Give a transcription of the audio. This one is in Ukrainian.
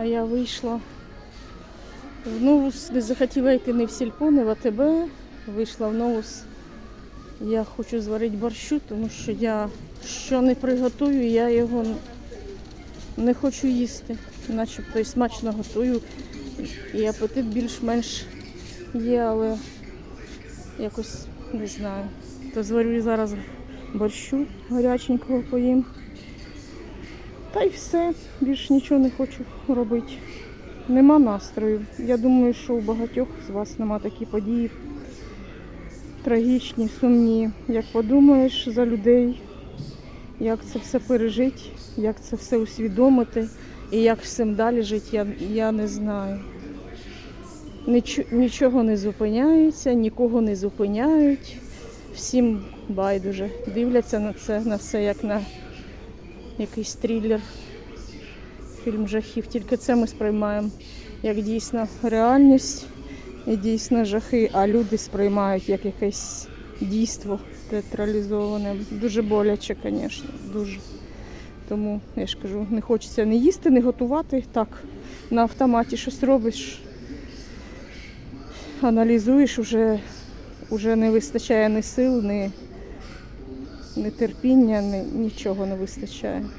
А я вийшла в Новус, не захотіла йти не в сільпо, не в АТБ. Вийшла в Новус. Я хочу зварити борщу, тому що я що не приготую, я його не хочу їсти. Начебто і смачно готую. І апетит більш-менш є, але якось не знаю. То зварю зараз борщу гаряченького поїм. Та й все, більш нічого не хочу робити. Нема настрою. Я думаю, що у багатьох з вас нема такі події трагічні, сумні. Як подумаєш за людей, як це все пережити, як це все усвідомити і як з цим далі жити, я, я не знаю. Ніч- нічого не зупиняється, нікого не зупиняють. Всім байдуже. Дивляться на це, на все як на якийсь трилер, фільм жахів. Тільки це ми сприймаємо як дійсно реальність і дійсно жахи, а люди сприймають як якесь дійство театралізоване. Дуже боляче, звісно, дуже. Тому я ж кажу, не хочеться не їсти, не готувати. Так, на автоматі щось робиш, аналізуєш, уже, уже не вистачає ні сил, ні, ні терпіння, ні, нічого не вистачає.